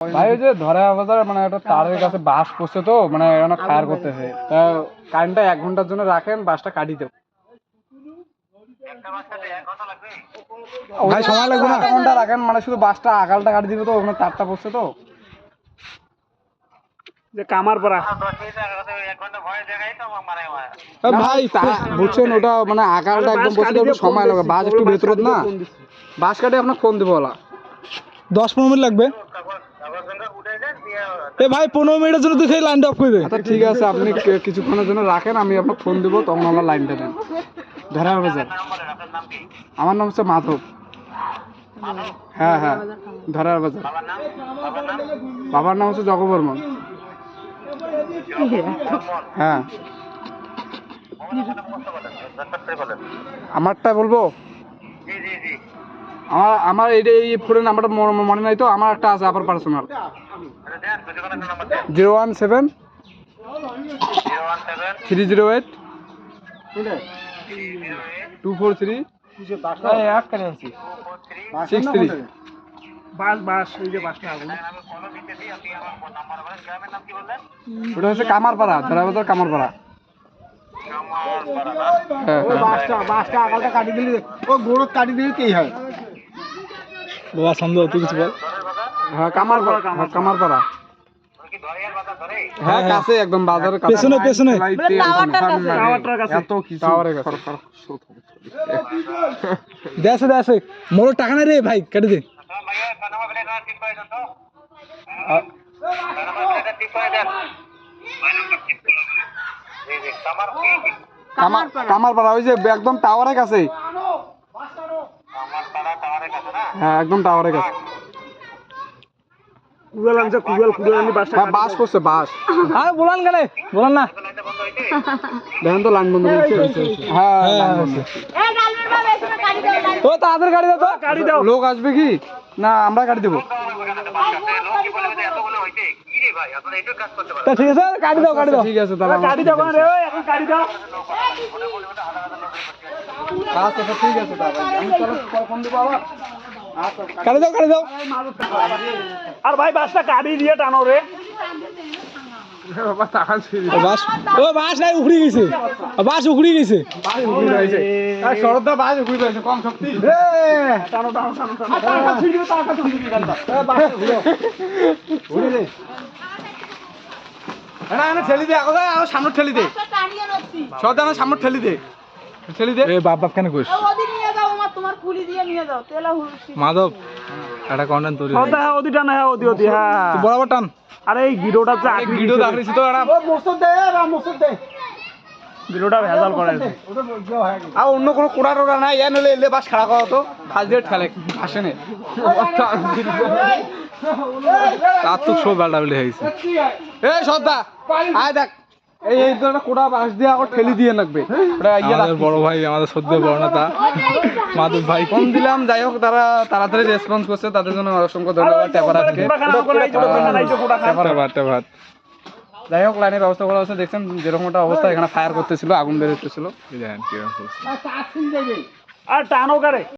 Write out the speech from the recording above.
ভাই যে ধরে বাজার মানে একটা তারের কাছে বাস পড়ছে তো মানে এখানে ফায়ার করতেছে। তা কারেন্টটা এক ঘণ্টার জন্য রাখেন বাসটা কাটিয়ে দেবো। ভাই সময় লাগবে না? ঘণ্টা রাখেন মানে শুধু বাসটা আগালটা কাটি দিবে তো ওখানে তারটা পড়ছে তো। যে কামার এ ভাই তা- বুঝছেন ওটা মানে আগালটা একদম পড়ছে তো সময় লাগে বাস একটু ভেতরত না। বাস কাটে আপনার ফোন দেবো ওলা। দশ পনেরো মিনিট লাগবে। এ ভাই, পনেরো মিনিটের জন্য তুই লাইনটা অফ করে দে। আচ্ছা ঠিক আছে, আপনি কিছুক্ষণের জন্য রাখেন, আমি আপনাকে ফোন দেবো, তখন আমার লাইনটা দেন। ধরা বাজার। আমার নাম হচ্ছে মাধব। হ্যাঁ হ্যাঁ ধরার বাজার। বাবার নাম হচ্ছে জগবর্মন। হ্যাঁ। আমারটা বলব? আমার আমার এই ফোনের নাম্বারটা মনে নাই তো, আমার একটা আছে আবার personal zero one seven three zero eight two four three six three বাস বাস এই যে বাসটা আগুন ওটা হচ্ছে কামারপাড়া ধরাবাজার কামারপাড়া। হ্যাঁ হ্যাঁ। বাসটা বাসটা আগালটা কাটি দিলে ও গোড় কাটি দিলে কি হয়? বাবা সন্দেহ তুই কিছু বল। হ্যাঁ কামারপাড়া হ্যাঁ, হ্যাঁ কাছে একদম বাজারের কাছে। পেছনে, পেছনে। টাওয়ারটার কাছে। এত কিছু টাওয়ারের কাছে। দেশে দেশে মোর টাকা নাই রে ভাই কেটে দে। কামার কামারপাড়া ওই যে একদম টাওয়ারের কাছে। হ্যাঁ একদম টাওয়ারের কাছে। কুড়াল আনছে কুড়াল কুড়াল আনি হ্যাঁ বাস করছে বাস। আর বলান কেন বলান না। দেখেন তো লাইন বন্ধ করছে হ্যাঁ। ও তাদের গাড়ি দাও তো। গাড়ি দাও। লোক আসবে কি? না আমরা গাড়ি দেবো। তা ঠিক আছে গাড়ি দাও গাড়ি দাও। ঠিক আছে তাহলে গাড়ি দাও রে ওই, এখন গাড়ি দাও। আচ্ছা আচ্ছা, ঠিক আছে তাহলে। আমি পরে ফোন দেবো আবার। আচ্ছা গাড়ি দাও দাও। আর ভাই বাসটা গাড়ি দিয়ে টানো রে। বাবা টাকা বাস ও বাস নাই উখড়ি গেছে। বাস উখড়ি গেছে। বাস ঘুরে রয়েছে আর শরৎদা বাস ঘুরে রয়েছে কম শক্তি। টানো টানো টানো টানো। না। না ঠেলি দে আগো সামনে ঠেলি দে। না সামনে ঠেলি দে। ঠেলি দে। এ বাপ বাপ কেন কইস ওদিন নিয়ে যাও আমার তোমার খুলি দিয়ে নিয়ে যাও তেলা মাধব একটা কন্টেন্ট তৈরি সদা হ্যাঁ। ওদি টানা হ্যাঁ ওদি ওদি হ্যাঁ। বরাবর টান। আরে এই এই ভিডিও দাঁড়িয়েছি তো এরা গিরোটা ভেজাল করে আর অন্য কোনো কোড়া টোড়া নাই এ নলে এলে বাস খাড়া করা তো ঠেলে আসে নে। তার তো সব বেলটা বেলে হয়েছে এ সর্দা আয় দেখ। এই এই ধরনের কোড়া বাস দিয়ে আকৌ ঠেলি দিয়ে লাগবে ওটা বড় ভাই আমাদের সদ্য বড় মাধব ভাই ফোন দিলাম যাই হোক তারা তাড়াতাড়ি রেসপন্স করছে তাদের জন্য অসংখ্য ধন্যবাদ টেপার আজকে। টেপার টেপার যাই হোক লাইনের ব্যবস্থা করা হচ্ছে দেখছেন যেরকম একটা অবস্থা এখানে ফায়ার করতেছিল আগুন বেরোতেছিল করছে। আর টানো করে